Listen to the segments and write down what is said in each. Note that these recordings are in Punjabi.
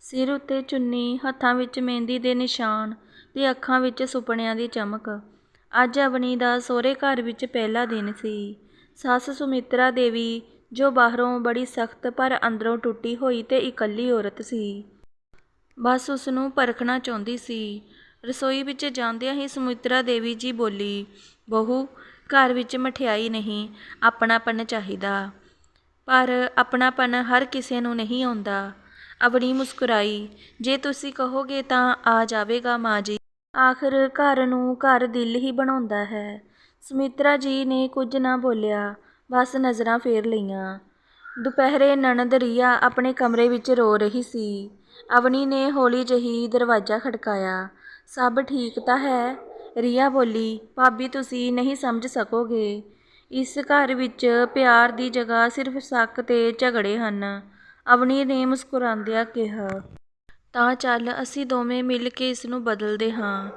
ਸਿਰ ਉੱਤੇ ਚੁੰਨੀ, ਹੱਥਾਂ ਵਿੱਚ ਮਹਿੰਦੀ ਦੇ ਨਿਸ਼ਾਨ ਤੇ ਅੱਖਾਂ ਵਿੱਚ ਸੁਪਨਿਆਂ ਦੀ ਚਮਕ। ਅੱਜ ਅਵਨੀ ਦਾ ਸਹੁਰੇ ਘਰ ਵਿੱਚ ਪਹਿਲਾ ਦਿਨ ਸੀ। ਸੱਸ ਸੁਮਿਤਰਾ ਦੇਵੀ, ਜੋ ਬਾਹਰੋਂ ਬੜੀ ਸਖਤ ਪਰ ਅੰਦਰੋਂ ਟੁੱਟੀ ਹੋਈ ਤੇ ਇਕੱਲੀ ਔਰਤ ਸੀ। ਬਸ ਉਸ ਨੂੰ ਪਰਖਣਾ ਚਾਹੁੰਦੀ ਸੀ। ਰਸੋਈ ਵਿੱਚ ਜਾਂਦਿਆਂ ਹੀ ਸੁਮਿਤਰਾ ਦੇਵੀ ਜੀ ਬੋਲੀ, ਬਹੂ, ਘਰ ਵਿੱਚ ਮਠਿਆਈ ਨਹੀਂ, ਆਪਣਾਪਨ ਚਾਹੀਦਾ। ਪਰ ਆਪਣਾਪਨ ਹਰ ਕਿਸੇ ਨੂੰ ਨਹੀਂ ਆਉਂਦਾ। ਅਵਨੀ ਮੁਸਕਰਾਈ। ਜੇ ਤੁਸੀਂ ਕਹੋਗੇ ਤਾਂ ਆ ਜਾਵੇਗਾ ਮਾਂ ਜੀ। ਆਖਰ ਘਰ ਨੂੰ ਘਰ ਦਿਲ ਹੀ ਬਣਾਉਂਦਾ ਹੈ। ਸੁਮਿਤਰਾ ਜੀ ਨੇ ਕੁਝ ਨਾ ਬੋਲਿਆ, ਬਸ ਨਜ਼ਰਾਂ ਫੇਰ ਲਈਆਂ। ਦੁਪਹਿਰੇ ਨਣਦ ਰੀਆ ਆਪਣੇ ਕਮਰੇ ਵਿੱਚ ਰੋ ਰਹੀ ਸੀ। ਅਵਨੀ ਨੇ ਹੌਲੀ ਜਹੀ ਦਰਵਾਜ਼ਾ ਖੜਕਾਇਆ। ਸਭ ਠੀਕ ਤਾਂ ਹੈ? ਰੀਆ ਬੋਲੀ, ਭਾਬੀ, ਤੁਸੀਂ ਨਹੀਂ ਸਮਝ ਸਕੋਗੇ। ਇਸ ਘਰ ਵਿੱਚ ਪਿਆਰ ਦੀ ਜਗ੍ਹਾ ਸਿਰਫ ਸ਼ੱਕ ਤੇ ਝਗੜੇ ਹਨ। ਅਵਨੀ ਨੇ ਮੁਸਕਰਾਉਂਦਿਆਂ ਕਿਹਾ, ਤਾਂ ਚੱਲ ਅਸੀਂ ਦੋਵੇਂ ਮਿਲ ਕੇ ਇਸ ਨੂੰ ਬਦਲਦੇ ਹਾਂ।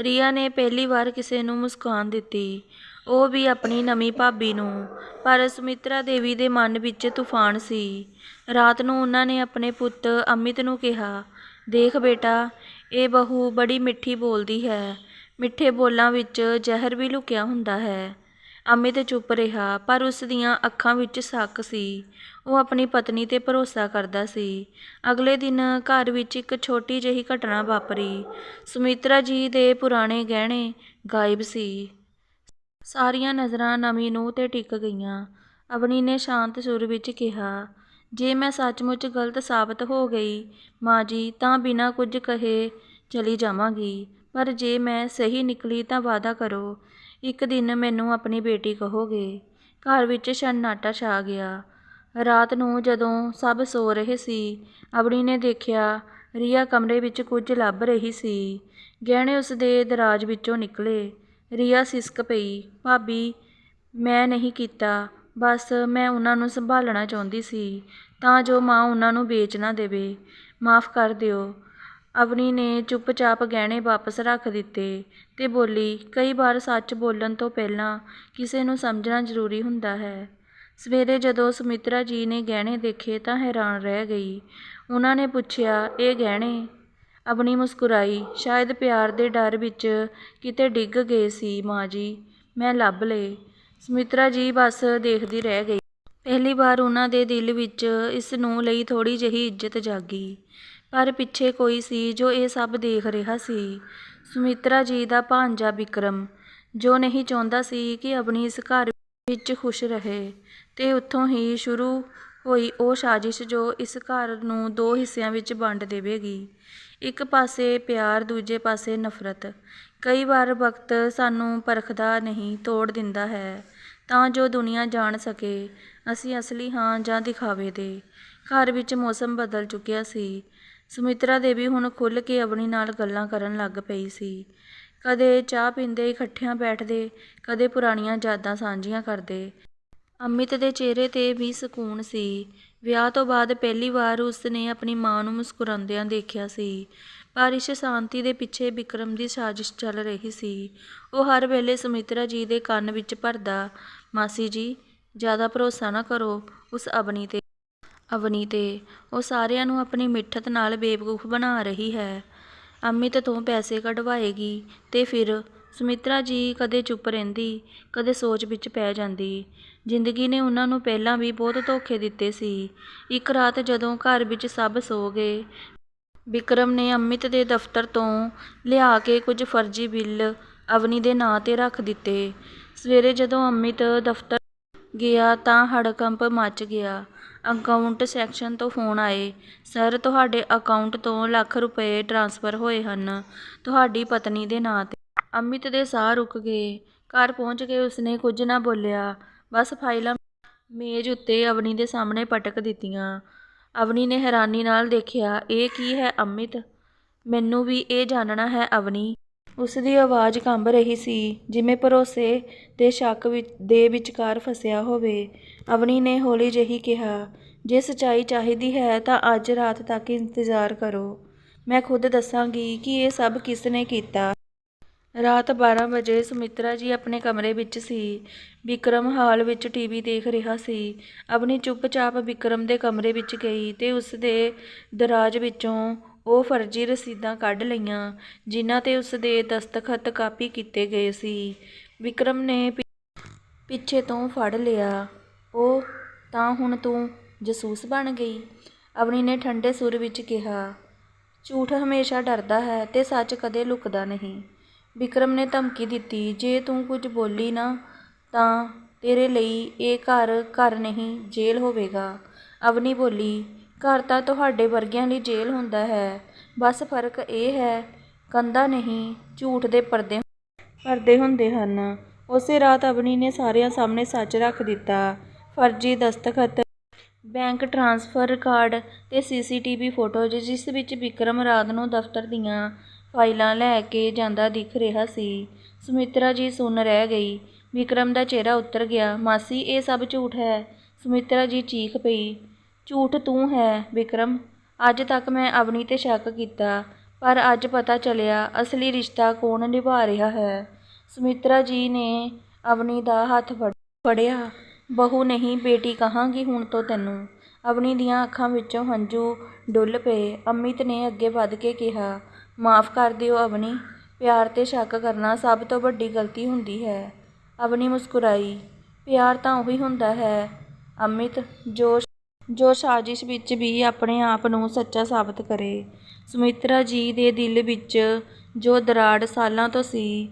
ਰੀਆ ਨੇ ਪਹਿਲੀ ਵਾਰ ਕਿਸੇ ਨੂੰ ਮੁਸਕਾਨ ਦਿੱਤੀ। ਉਹ ਵੀ ਆਪਣੀ ਨਵੀਂ ਭਾਬੀ ਨੂੰ, ਪਰ ਸੁਮਿਤਰਾ ਦੇਵੀ ਦੇ ਮਨ ਵਿੱਚ ਤੂਫਾਨ ਸੀ। ਰਾਤ ਨੂੰ ਉਹਨਾਂ ਨੇ ਆਪਣੇ ਪੁੱਤ ਅਮਿਤ ਨੂੰ ਕਿਹਾ, ਦੇਖ ਬੇਟਾ, ਇਹ ਬਹੂ ਬੜੀ ਮਿੱਠੀ ਬੋਲਦੀ ਹੈ। ਮਿੱਠੇ ਬੋਲਾਂ ਵਿੱਚ ਜ਼ਹਿਰ ਵੀ ਲੁਕਿਆ ਹੁੰਦਾ ਹੈ। ਅਮਿਤ ਚੁੱਪ ਰਿਹਾ, ਪਰ ਉਸ ਦੀਆਂ ਅੱਖਾਂ ਵਿੱਚ ਸ਼ੱਕ ਸੀ। ਉਹ ਆਪਣੀ ਪਤਨੀ ਤੇ ਭਰੋਸਾ ਕਰਦਾ ਸੀ। ਅਗਲੇ ਦਿਨ ਘਰ ਵਿੱਚ ਇੱਕ ਛੋਟੀ ਜਿਹੀ ਘਟਨਾ ਵਾਪਰੀ। ਸੁਮਿਤਰਾ ਜੀ ਦੇ ਪੁਰਾਣੇ ਗਹਿਣੇ ਗਾਇਬ ਸੀ। ਸਾਰੀਆਂ ਨਜ਼ਰਾਂ ਨਵੀਂ ਨੂੰ ਤੇ ਟਿਕ ਗਈਆਂ। ਅਵਨੀ ਨੇ ਸ਼ਾਂਤ ਸੁਰ ਵਿੱਚ ਕਿਹਾ, ਜੇ ਮੈਂ ਸੱਚਮੁੱਚ ਗਲਤ ਸਾਬਤ ਹੋ ਗਈ, ਮਾਂ ਜੀ, ਤਾਂ ਬਿਨਾਂ ਕੁਝ ਕਹੇ ਚਲੀ ਜਾਵਾਂਗੀ। ਪਰ ਜੇ ਮੈਂ ਸਹੀ ਨਿਕਲੀ ਤਾਂ ਵਾਅਦਾ ਕਰੋ। ਇੱਕ ਦਿਨ ਮੈਨੂੰ ਆਪਣੀ ਬੇਟੀ ਕਹੋਗੇ, ਘਰ ਵਿੱਚ ਸન્ਨਾਟਾ ਛਾ ਗਿਆ। ਰਾਤ ਨੂੰ ਜਦੋਂ ਸਭ ਸੋ ਰਹੇ ਸੀ, ਅਬੜੀ ਨੇ ਦੇਖਿਆ ਰੀਆ ਕਮਰੇ ਵਿੱਚ ਕੁਝ ਲੱਭ ਰਹੀ ਸੀ। ਗਹਿਣੇ ਉਸ ਦੇ ਦਰਾਜ ਵਿੱਚੋਂ ਨਿਕਲੇ। ਰੀਆ ਸਿਸਕ ਪਈ, ਭਾਬੀ, ਮੈਂ ਨਹੀਂ ਕੀਤਾ, ਬਸ ਮੈਂ ਉਹਨਾਂ ਨੂੰ ਸੰਭਾਲਣਾ ਚਾਹੁੰਦੀ ਸੀ, ਤਾਂ ਜੋ ਮਾਂ ਉਹਨਾਂ ਨੂੰ ਵੇਚ ਨਾ ਦੇਵੇ। ਮਾਫ ਕਰ ਦਿਓ ਅਵਨੀ ਨੇ ਚੁੱਪਚਾਪ ਗਹਿਣੇ ਵਾਪਸ ਰੱਖ ਦਿੱਤੇ ਤੇ ਬੋਲੀ, ਕਈ ਵਾਰ ਸੱਚ ਬੋਲਣ ਤੋਂ ਪਹਿਲਾਂ ਕਿਸੇ ਨੂੰ ਸਮਝਣਾ ਜ਼ਰੂਰੀ ਹੁੰਦਾ ਹੈ। ਸਵੇਰੇ ਜਦੋਂ ਸੁਮਿਤਰਾ ਜੀ ਨੇ ਗਹਿਣੇ ਦੇਖੇ ਤਾਂ ਹੈਰਾਨ ਰਹਿ ਗਈ। ਉਹਨਾਂ ਨੇ ਪੁੱਛਿਆ, ਇਹ ਗਹਿਣੇ? ਅਵਨੀ ਮੁਸਕਰਾਈ, ਸ਼ਾਇਦ ਪਿਆਰ ਦੇ ਡਰ ਵਿੱਚ ਕਿਤੇ ਡਿੱਗ ਗਏ ਸੀ ਮਾਂ ਜੀ। ਮੈਂ ਲੱਭ ਲਏ। ਸੁਮਿਤਰਾ ਜੀ ਬਸ ਦੇਖਦੀ ਰਹਿ ਗਈ। ਪਹਿਲੀ ਵਾਰ ਉਹਨਾਂ ਦੇ ਦਿਲ ਵਿੱਚ ਇਸ ਨੂੰ ਲਈ ਥੋੜ੍ਹੀ ਜਿਹੀ ਇੱਜ਼ਤ ਜਾਗੀ। ਪਰ ਪਿੱਛੇ ਕੋਈ ਸੀ ਜੋ ਇਹ ਸਭ ਦੇਖ ਰਿਹਾ ਸੀ। ਸੁਮਿਤਰਾ ਜੀ ਦਾ ਭਾਂਜਾ ਵਿਕਰਮ ਜੋ ਨਹੀਂ ਚਾਹੁੰਦਾ ਸੀ ਕਿ ਆਪਣੀ ਇਸ ਘਰ ਵਿੱਚ ਖੁਸ਼ ਰਹੇ, ਤੇ ਉੱਥੋਂ ਹੀ ਸ਼ੁਰੂ ਹੋਈ ਉਹ ਸਾਜ਼ਿਸ਼ ਜੋ ਇਸ ਘਰ ਨੂੰ ਦੋ ਹਿੱਸਿਆਂ ਵਿੱਚ ਵੰਡ ਦੇਵੇਗੀ। ਇੱਕ ਪਾਸੇ ਪਿਆਰ, ਦੂਜੇ ਪਾਸੇ ਨਫ਼ਰਤ। ਕਈ ਵਾਰ ਵਕਤ ਸਾਨੂੰ ਪਰਖਦਾ ਨਹੀਂ, ਤੋੜ ਦਿੰਦਾ ਹੈ। ਤਾਂ ਜੋ ਦੁਨੀਆ ਜਾਣ ਸਕੇ, ਅਸੀਂ ਅਸਲੀ ਹਾਂ ਜਾਂ ਦਿਖਾਵੇ ਦੇ। ਘਰ ਵਿੱਚ ਮੌਸਮ ਬਦਲ ਚੁੱਕਿਆ ਸੀ। ਸੁਮਿਤਰਾ ਦੇਵੀ ਹੁਣ ਖੁੱਲ੍ਹ ਕੇ ਅਵਨੀ ਨਾਲ ਗੱਲਾਂ ਕਰਨ ਲੱਗ ਪਈ ਸੀ। ਕਦੇ ਚਾਹ ਪੀਂਦੇ ਇਕੱਠਿਆਂ ਬੈਠਦੇ, ਕਦੇ ਪੁਰਾਣੀਆਂ ਯਾਦਾਂ ਸਾਂਝੀਆਂ ਕਰਦੇ। ਅਮਿਤ ਦੇ ਚਿਹਰੇ ਤੇ ਵੀ ਸਕੂਨ ਸੀ। ਵਿਆਹ ਤੋਂ ਬਾਅਦ ਪਹਿਲੀ ਵਾਰ ਉਸ ਨੇ ਆਪਣੀ ਮਾਂ ਨੂੰ ਮੁਸਕਰਾਉਂਦਿਆਂ ਦੇਖਿਆ ਸੀ। ਪਰ ਇਸ ਸ਼ਾਂਤੀ ਦੇ ਪਿੱਛੇ ਵਿਕਰਮ ਦੀ ਸਾਜ਼ਿਸ਼ ਚੱਲ ਰਹੀ ਸੀ। ਉਹ ਹਰ ਵੇਲੇ ਸੁਮਿਤਰਾ ਜੀ ਦੇ ਕੰਨ ਵਿੱਚ ਭਰਦਾ, ਮਾਸੀ ਜੀ, ਜ਼ਿਆਦਾ ਭਰੋਸਾ ਨਾ ਕਰੋ ਉਸ ਅਵਨੀ ਤੇ। ਅਵਨੀ ਤੇ ਉਹ ਸਾਰਿਆਂ ਨੂੰ ਆਪਣੀ ਮਿੱਠਤ ਨਾਲ ਬੇਵਕੂਫ ਬਣਾ ਰਹੀ ਹੈ। ਅਮਿਤ ਤੋਂ ਪੈਸੇ ਕਢਵਾਏਗੀ ਤੇ ਫਿਰ ਸੁਮਿਤਰਾ ਜੀ ਕਦੇ ਚੁੱਪ ਰਹਿੰਦੀ, ਕਦੇ ਸੋਚ ਵਿੱਚ ਪੈ ਜਾਂਦੀ। ਜ਼ਿੰਦਗੀ ਨੇ ਉਹਨਾਂ ਨੂੰ ਪਹਿਲਾਂ ਵੀ ਬਹੁਤ ਧੋਖੇ ਦਿੱਤੇ ਸੀ। ਇੱਕ ਰਾਤ ਜਦੋਂ ਘਰ ਵਿੱਚ ਸਭ ਸੋ ਗਏ, ਵਿਕਰਮ ਨੇ ਅਮਿਤ ਦੇ ਦਫ਼ਤਰ ਤੋਂ ਲਿਆ ਕੇ ਕੁਝ ਫਰਜ਼ੀ ਬਿੱਲ ਅਵਨੀ ਦੇ ਨਾਂ ਤੇ ਰੱਖ ਦਿੱਤੇ। ਸਵੇਰੇ ਜਦੋਂ ਅਮਿਤ ਦਫ਼ਤਰ ਗਿਆ ਤਾਂ ਹੜਕੰਪ ਮਚ ਗਿਆ। ਅਕਾਊਂਟ ਸੈਕਸ਼ਨ ਤੋਂ ਫੋਨ ਆਏ। ਸਰ, ਤੁਹਾਡੇ ਅਕਾਊਂਟ ਤੋਂ ਲੱਖ ਰੁਪਏ ਟ੍ਰਾਂਸਫਰ ਹੋਏ ਹਨ। ਤੁਹਾਡੀ ਪਤਨੀ ਦੇ ਨਾਂ ਤੇ। ਅਮਿਤ ਦੇ ਸਾਹ ਰੁਕ ਗਏ। ਘਰ ਪਹੁੰਚ ਕੇ ਉਸਨੇ ਕੁਝ ਨਾ ਬੋਲਿਆ। ਬਸ ਫਾਈਲਾਂ ਮੇਜ਼ ਉੱਤੇ ਅਵਨੀ ਦੇ ਸਾਹਮਣੇ ਪਟਕ ਦਿੱਤੀਆਂ। ਅਵਨੀ ਨੇ ਹੈਰਾਨੀ ਨਾਲ ਦੇਖਿਆ, ਇਹ ਕੀ ਹੈ, ਅਮਿਤ? ਮੈਨੂੰ ਵੀ ਇਹ ਜਾਣਨਾ ਹੈ, ਅਵਨੀ। ਉਸ ਦੀ ਆਵਾਜ਼ ਕੰਬ ਰਹੀ ਸੀ, ਜਿਵੇਂ ਭਰੋਸੇ ਤੇ ਸ਼ੱਕ ਵਿੱਚ ਦੇ ਵਿਚਕਾਰ ਫਸਿਆ ਹੋਵੇ। ਅਵਨੀ ਨੇ ਹੌਲੀ ਜਿਹੀ ਕਿਹਾ, ਜੇ ਸੱਚਾਈ ਚਾਹੀਦੀ ਹੈ ਤਾਂ ਅੱਜ ਰਾਤ ਤੱਕ ਇੰਤਜ਼ਾਰ ਕਰੋ। ਮੈਂ ਖੁਦ ਦੱਸਾਂਗੀ ਕਿ ਇਹ ਸਭ ਕਿਸ ਨੇ ਕੀਤਾ। ਰਾਤ 12 ਵਜੇ ਸੁਮਿਤਰਾ ਜੀ ਆਪਣੇ ਕਮਰੇ ਵਿੱਚ ਸੀ। ਵਿਕਰਮ ਹਾਲ ਵਿੱਚ ਟੀਵੀ ਦੇਖ ਰਿਹਾ ਸੀ। ਅਵਨੀ ਚੁੱਪਚਾਪ ਵਿਕਰਮ ਦੇ ਕਮਰੇ ਵਿੱਚ ਗਈ ਤੇ ਉਸ ਦੇ ਦਰਾਜ ਵਿੱਚੋਂ ਉਹ ਫਰਜ਼ੀ ਰਸੀਦਾਂ ਕੱਢ ਲਈਆਂ, ਜਿਨ੍ਹਾਂ ਤੇ ਉਸ ਦੇ ਦਸਤਖਤ ਕਾਪੀ ਕੀਤੇ ਗਏ ਸੀ। ਵਿਕਰਮ ਨੇ ਪਿੱਛੇ ਤੋਂ ਫੜ ਲਿਆ। ਉਹ, ਤਾਂ ਹੁਣ ਤੂੰ ਜਸੂਸ ਬਣ ਗਈ? ਅਵਨੀ ਨੇ ਠੰਡੇ ਸੁਰ ਵਿੱਚ ਕਿਹਾ। ਝੂਠ ਹਮੇਸ਼ਾ ਡਰਦਾ ਹੈ ਤੇ ਸੱਚ ਕਦੇ ਲੁਕਦਾ ਨਹੀਂ। ਵਿਕਰਮ ਨੇ ਧਮਕੀ ਦਿੱਤੀ, ਜੇ ਤੂੰ ਕੁਝ ਬੋਲੀ ਨਾ, ਤਾਂ ਤੇਰੇ ਲਈ ਇਹ ਘਰ ਘਰ ਨਹੀਂ, ਜੇਲ੍ਹ ਹੋਵੇਗਾ। ਅਵਨੀ ਬੋਲੀ ਘਰ ਤਾਂ ਤੁਹਾਡੇ ਵਰਗਿਆਂ ਲਈ ਜੇਲ੍ਹ ਹੁੰਦਾ ਹੈ। ਬਸ ਫ਼ਰਕ ਇਹ ਹੈ, ਕੰਧਾਂ ਨਹੀਂ, ਝੂਠ ਦੇ ਪਰਦੇ ਪਰਦੇ ਹੁੰਦੇ ਹਨ। ਉਸੇ ਰਾਤ ਅਵਨੀ ਨੇ ਸਾਰਿਆਂ ਸਾਹਮਣੇ ਸੱਚ ਰੱਖ ਦਿੱਤਾ। ਫਰਜ਼ੀ ਦਸਤਖਤ, ਬੈਂਕ ਟ੍ਰਾਂਸਫਰ ਰਿਕਾਰਡ ਤੇ ਸੀਸੀਟੀਵੀ ਫੋਟੋਜ਼, ਜਿਸ ਵਿੱਚ ਵਿਕਰਮ ਰਾਤ ਨੂੰ ਦਫ਼ਤਰ ਦੀਆਂ ਫਾਈਲਾਂ ਲੈ ਕੇ ਜਾਂਦਾ ਦਿਖ ਰਿਹਾ ਸੀ। ਸੁਮਿਤਰਾ ਜੀ ਸੁੰਨ ਰਹਿ ਗਈ। ਵਿਕਰਮ ਦਾ ਚਿਹਰਾ ਉਤਰ ਗਿਆ, ਮਾਸੀ, ਇਹ ਸਭ ਝੂਠ ਹੈ। ਸੁਮਿਤਰਾ ਜੀ ਚੀਖ ਪਈ। ਝੂਠ ਤੂੰ ਹੈ ਵਿਕਰਮ ਅੱਜ ਤੱਕ ਮੈਂ ਅਵਨੀ ਤੇ ਸ਼ੱਕ ਕੀਤਾ, ਪਰ ਅੱਜ ਪਤਾ ਚੱਲਿਆ ਅਸਲੀ ਰਿਸ਼ਤਾ ਕੌਣ ਨਿਭਾ ਰਿਹਾ ਹੈ। ਸੁਮਿਤਰਾ ਜੀ ਨੇ ਅਵਨੀ ਦਾ ਹੱਥ ਫੜ- ਫੜਿਆ। ਬਹੂ ਨਹੀਂ, ਬੇਟੀ ਕਹਾਂਗੀ ਹੁਣ ਤੋਂ ਤੈਨੂੰ। ਅਵਨੀ ਦੀਆਂ ਅੱਖਾਂ ਵਿੱਚੋਂ ਹੰਝੂ ਡੁੱਲ ਪਏ। ਅਮਿਤ ਨੇ ਅੱਗੇ ਵੱਧ ਕੇ ਕਿਹਾ, ਮਾਫ ਕਰ ਦਿਓ ਅਵਨੀ, ਪਿਆਰ ਤੇ ਸ਼ੱਕ ਕਰਨਾ ਸਭ ਤੋਂ ਵੱਡੀ ਗਲਤੀ ਹੁੰਦੀ ਹੈ। ਅਵਨੀ ਮੁਸਕਰਾਈ, ਪਿਆਰ ਤਾਂ ਉਹੀ ਹੁੰਦਾ ਹੈ। ਅਮਿਤ ਜੋ ਜੋ ਸਾਜ਼ਿਸ਼ ਵਿੱਚ ਵੀ ਆਪਣੇ ਆਪ ਨੂੰ ਸੱਚਾ ਸਾਬਤ ਕਰੇ। ਸੁਮਿਤਰਾ ਜੀ ਦੇ ਦਿਲ ਵਿੱਚ ਜੋ ਦਰਾੜ ਸਾਲਾਂ ਤੋਂ ਸੀ,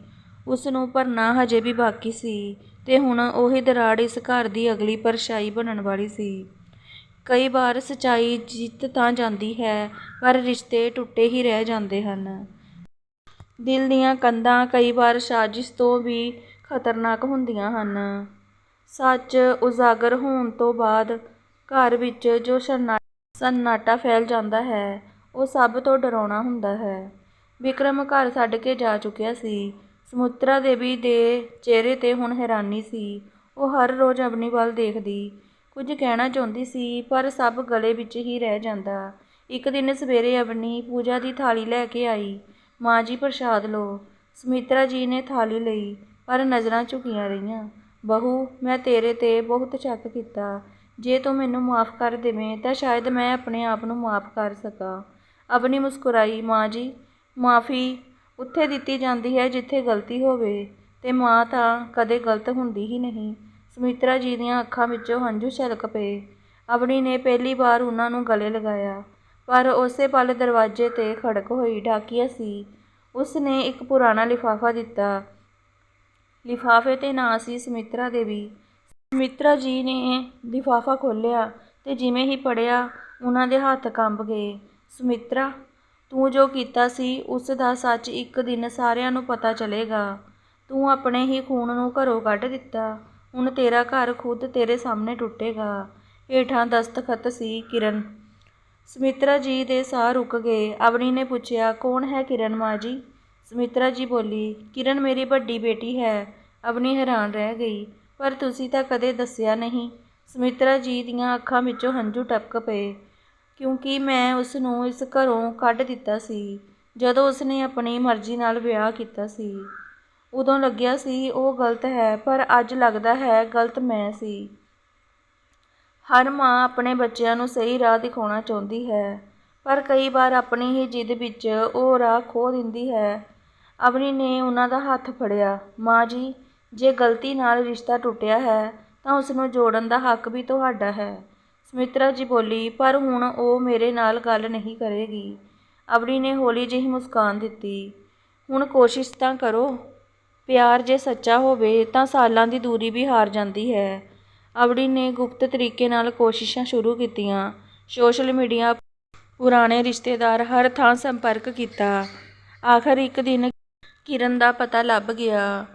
ਉਸ ਨੂੰ ਭਰਨਾ ਹਜੇ ਵੀ ਬਾਕੀ ਸੀ ਤੇ ਹੁਣ ਉਹੀ ਦਰਾੜ ਇਸ ਘਰ ਦੀ ਅਗਲੀ ਪਰਛਾਈ ਬਣਨ ਵਾਲੀ ਸੀ। ਕਈ ਵਾਰ ਸਚਾਈ ਜਿੱਤ ਤਾਂ ਜਾਂਦੀ ਹੈ, ਪਰ ਰਿਸ਼ਤੇ ਟੁੱਟੇ ਹੀ ਰਹਿ ਜਾਂਦੇ ਹਨ। ਦਿਲ ਦੀਆਂ ਕੰਧਾਂ ਕਈ ਵਾਰ ਸਾਜ਼ਿਸ਼ ਤੋਂ ਵੀ ਖਤਰਨਾਕ ਹੁੰਦੀਆਂ ਹਨ। ਸੱਚ ਉਜਾਗਰ ਹੋਣ ਤੋਂ ਬਾਅਦ ਘਰ ਵਿੱਚ ਜੋ ਸਰਨਾ ਸੰਨਾਟਾ ਫੈਲ ਜਾਂਦਾ ਹੈ, ਉਹ ਸਭ ਤੋਂ ਡਰਾਉਣਾ ਹੁੰਦਾ ਹੈ। ਵਿਕਰਮ ਘਰ ਛੱਡ ਕੇ ਜਾ ਚੁੱਕਿਆ ਸੀ। ਸਮੁੱਤਰਾ ਦੇਵੀ ਦੇ ਚਿਹਰੇ ਤੇ ਹੁਣ ਹੈਰਾਨੀ ਸੀ। ਉਹ ਹਰ ਰੋਜ਼ ਅਵਨੀ ਵੱਲ ਦੇਖਦੀ। ਕੁਝ ਕਹਿਣਾ ਚਾਹੁੰਦੀ ਸੀ, ਪਰ ਸਭ ਗਲੇ ਵਿੱਚ ਹੀ ਰਹਿ ਜਾਂਦਾ। ਇੱਕ ਦਿਨ ਸਵੇਰੇ ਅਵਨੀ ਪੂਜਾ ਦੀ ਥਾਲੀ ਲੈ ਕੇ ਆਈ। ਮਾਂ ਜੀ ਪ੍ਰਸ਼ਾਦ ਲਓ। ਸੁਮਿਤਰਾ ਜੀ ਨੇ ਥਾਲੀ ਲਈ, ਪਰ ਨਜ਼ਰਾਂ ਝੁਕੀਆਂ ਰਹੀਆਂ। ਬਹੂ, ਮੈਂ ਤੇਰੇ ਤੇ ਬਹੁਤ ਸ਼ੱਕ ਕੀਤਾ। ਜੇ ਤੂੰ ਮੈਨੂੰ ਮਾਫ ਕਰ ਦੇਵੇਂ ਤਾਂ ਸ਼ਾਇਦ ਮੈਂ ਆਪਣੇ ਆਪ ਨੂੰ ਮਾਫ ਕਰ ਸਕਾਂ। ਅਵਨੀ ਮੁਸਕਰਾਈ, ਮਾਂ ਜੀ, ਮਾਫੀ ਉੱਥੇ ਦਿੱਤੀ ਜਾਂਦੀ ਹੈ ਜਿੱਥੇ ਗਲਤੀ ਹੋਵੇ। ਤੇ ਮਾਂ ਤਾਂ ਕਦੇ ਗਲਤ ਹੁੰਦੀ ਹੀ ਨਹੀਂ। ਸੁਮਿਤਰਾ ਜੀ ਦੀਆਂ ਅੱਖਾਂ ਵਿੱਚੋਂ ਹੰਝੂ ਛਲਕ ਪਏ। ਅਵਨੀ ਨੇ ਪਹਿਲੀ ਵਾਰ ਉਹਨਾਂ ਨੂੰ ਗਲੇ ਲਗਾਇਆ। ਪਰ ਉਸੇ ਪਲ ਦਰਵਾਜ਼ੇ ਤੇ ਖੜਕ ਹੋਈ ਡਾਕੀਆ ਸੀ। ਉਸ ਨੇ ਇੱਕ ਪੁਰਾਣਾ ਲਿਫਾਫਾ ਦਿੱਤਾ। ਲਿਫਾਫੇ ਤੇ ਨਾਂ ਸੀ ਸੁਮਿਤਰਾ ਦੇਵੀ ਸੁਮਿਤਰਾ ਜੀ ਨੇ ਲਿਫਾਫਾ ਖੋਲ੍ਹਿਆ ਤੇ ਜਿਵੇਂ ਹੀ ਪੜ੍ਹਿਆ, ਉਹਨਾਂ ਦੇ ਹੱਥ ਕੰਬ ਗਏ। ਸੁਮਿਤਰਾ, ਤੂੰ ਜੋ ਕੀਤਾ ਸੀ, ਉਸ ਦਾ ਸੱਚ ਇੱਕ ਦਿਨ ਸਾਰਿਆਂ ਨੂੰ ਪਤਾ ਚੱਲੇਗਾ। ਤੂੰ ਆਪਣੇ ਹੀ ਖੂਨ ਨੂੰ ਘਰੋਂ ਕੱਢ ਦਿੱਤਾ। ਹੁਣ ਤੇਰਾ ਘਰ ਖੁਦ ਤੇਰੇ ਸਾਹਮਣੇ ਟੁੱਟੇਗਾ। ਹੇਠਾਂ ਦਸਤਖਤ ਸੀ ਕਿਰਨ। ਸੁਮਿਤਰਾ ਜੀ ਦੇ ਸਾਹ ਰੁਕ ਗਏ। ਅਵਨੀ ਨੇ ਪੁੱਛਿਆ, ਕੌਣ ਹੈ ਕਿਰਨ ਮਾਂ ਜੀ? ਸੁਮਿਤਰਾ ਜੀ ਬੋਲੀ, ਕਿਰਨ ਮੇਰੀ ਵੱਡੀ ਬੇਟੀ ਹੈ। ਅਵਨੀ ਹੈਰਾਨ ਰਹਿ ਗਈ। ਪਰ ਤੁਸੀਂ ਤਾਂ ਕਦੇ ਦੱਸਿਆ ਨਹੀਂ। ਸੁਮਿਤਰਾ ਜੀ ਦੀਆਂ ਅੱਖਾਂ ਵਿੱਚੋਂ ਹੰਝੂ ਟਪਕ ਪਏ, ਕਿਉਂਕਿ ਮੈਂ ਉਸ ਨੂੰ ਇਸ ਘਰੋਂ ਕੱਢ ਦਿੱਤਾ ਸੀ, ਜਦੋਂ ਉਸ ਨੇ ਆਪਣੀ ਮਰਜ਼ੀ ਨਾਲ ਵਿਆਹ ਕੀਤਾ ਸੀ। ਉਦੋਂ ਲੱਗਿਆ ਸੀ ਉਹ ਗਲਤ ਹੈ, ਪਰ ਅੱਜ ਲੱਗਦਾ ਹੈ ਗਲਤ ਮੈਂ ਸੀ। ਹਰ ਮਾਂ ਆਪਣੇ ਬੱਚਿਆਂ ਨੂੰ ਸਹੀ ਰਾਹ ਦਿਖਾਉਣਾ ਚਾਹੁੰਦੀ ਹੈ, ਪਰ ਕਈ ਵਾਰ ਆਪਣੀ ਹੀ ਜਿੱਦ ਵਿੱਚ ਉਹ ਰਾਹ ਖੋਹ ਦਿੰਦੀ ਹੈ। ਅਵਨੀ ਨੇ ਉਹਨਾਂ ਦਾ ਹੱਥ ਫੜਿਆ, ਮਾਂ ਜੀ ਜੇ ਗਲਤੀ ਨਾਲ ਰਿਸ਼ਤਾ ਟੁੱਟਿਆ ਹੈ, ਤਾਂ ਉਸ ਨੂੰ ਜੋੜਨ ਦਾ ਹੱਕ ਵੀ ਤੁਹਾਡਾ ਹੈ। ਸੁਮਿਤਰਾ ਜੀ ਬੋਲੀ, ਪਰ ਹੁਣ ਉਹ ਮੇਰੇ ਨਾਲ ਗੱਲ ਨਹੀਂ ਕਰੇਗੀ। ਅਵਨੀ ਨੇ ਹੌਲੀ ਜਿਹੀ ਮੁਸਕਾਨ ਦਿੱਤੀ। ਹੁਣ ਕੋਸ਼ਿਸ਼ ਤਾਂ ਕਰੋ। ਪਿਆਰ ਜੇ ਸੱਚਾ ਹੋਵੇ, ਤਾਂ ਸਾਲਾਂ ਦੀ ਦੂਰੀ ਵੀ ਹਾਰ ਜਾਂਦੀ ਹੈ। ਅਵਨੀ ਨੇ ਗੁਪਤ ਤਰੀਕੇ ਨਾਲ ਕੋਸ਼ਿਸ਼ਾਂ ਸ਼ੁਰੂ ਕੀਤੀਆਂ। ਸੋਸ਼ਲ ਮੀਡੀਆ ਪੁਰਾਣੇ ਰਿਸ਼ਤੇਦਾਰ ਹਰ ਥਾਂ ਸੰਪਰਕ ਕੀਤਾ। ਆਖਰ ਇੱਕ ਦਿਨ ਕਿਰਨ ਦਾ ਪਤਾ ਲੱਭ ਗਿਆ।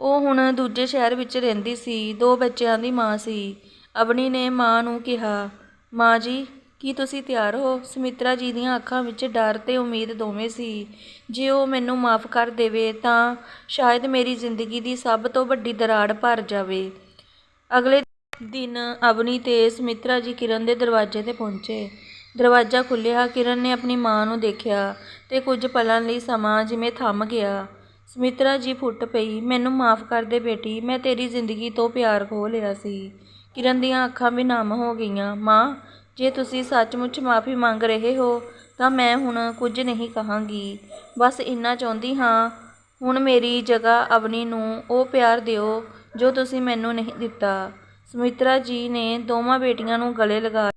ਉਹ ਹੁਣ ਦੂਜੇ ਸ਼ਹਿਰ ਵਿੱਚ ਰਹਿੰਦੀ ਸੀ। ਦੋ ਬੱਚਿਆਂ ਦੀ ਮਾਂ ਸੀ। ਅਵਨੀ ਨੇ ਮਾਂ ਨੂੰ ਕਿਹਾ, ਮਾਂ ਜੀ, ਕੀ ਤੁਸੀਂ ਤਿਆਰ ਹੋ? ਸੁਮਿਤਰਾ ਜੀ ਦੀਆਂ ਅੱਖਾਂ ਵਿੱਚ ਡਰ ਤੇ ਉਮੀਦ ਦੋਵੇਂ ਸੀ। ਜੇ ਉਹ ਮੈਨੂੰ ਮਾਫ ਕਰ ਦੇਵੇ, ਤਾਂ ਸ਼ਾਇਦ ਮੇਰੀ ਜ਼ਿੰਦਗੀ ਦੀ ਸਭ ਤੋਂ ਵੱਡੀ ਦਰਾੜ ਭਰ ਜਾਵੇ। ਅਗਲੇ ਦਿਨ ਅਵਨੀ ਤੇ ਸੁਮਿਤਰਾ ਜੀ ਕਿਰਨ ਦੇ ਦਰਵਾਜ਼ੇ ਤੇ ਪਹੁੰਚੇ। ਦਰਵਾਜ਼ਾ ਖੁੱਲ੍ਹਿਆ। ਕਿਰਨ ਨੇ ਆਪਣੀ ਮਾਂ ਨੂੰ ਦੇਖਿਆ ਤੇ ਕੁਝ ਪਲਾਂ ਲਈ ਸਮਾਂ ਜਿਵੇਂ ਥੰਮ ਗਿਆ। ਸੁਮਿਤਰਾ ਜੀ ਫੁੱਟ ਪਈ। ਮੈਨੂੰ ਮਾਫ ਕਰ ਦੇ ਬੇਟੀ, ਮੈਂ ਤੇਰੀ ਜ਼ਿੰਦਗੀ ਤੋਂ ਪਿਆਰ ਖੋਹ ਲਿਆ ਸੀ। ਕਿਰਨ ਦੀਆਂ ਅੱਖਾਂ ਵੀ ਨਮ ਹੋ ਗਈਆਂ। ਮਾਂ, ਜੇ ਤੁਸੀਂ ਸੱਚਮੁੱਚ ਮਾਫੀ ਮੰਗ ਰਹੇ ਹੋ, ਤਾਂ ਮੈਂ ਹੁਣ ਕੁਝ ਨਹੀਂ ਕਹਾਂਗੀ। ਬਸ ਇੰਨਾ ਚਾਹੁੰਦੀ ਹਾਂ, ਹੁਣ ਮੇਰੀ ਜਗ੍ਹਾ ਅਵਨੀ ਨੂੰ ਉਹ ਪਿਆਰ ਦਿਓ ਜੋ ਤੁਸੀਂ ਮੈਨੂੰ ਨਹੀਂ ਦਿੱਤਾ। ਸੁਮਿਤਰਾ ਜੀ ਨੇ ਦੋਵਾਂ ਬੇਟੀਆਂ ਨੂੰ ਗਲੇ ਲਗਾ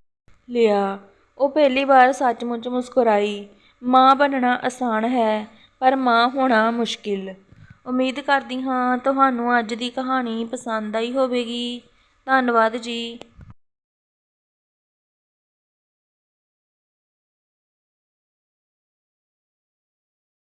ਲਿਆ। ਉਹ ਪਹਿਲੀ ਵਾਰ ਸੱਚਮੁੱਚ ਮੁਸਕਰਾਈ। ਮਾਂ ਬਣਨਾ ਆਸਾਨ ਹੈ। ਪਰ ਮਾਂ ਹੋਣਾ ਮੁਸ਼ਕਿਲ। ਉਮੀਦ ਕਰਦੀ ਹਾਂ ਤੁਹਾਨੂੰ ਅੱਜ ਦੀ ਕਹਾਣੀ ਪਸੰਦ ਆਈ ਹੋਵੇਗੀ। ਧੰਨਵਾਦ ਜੀ।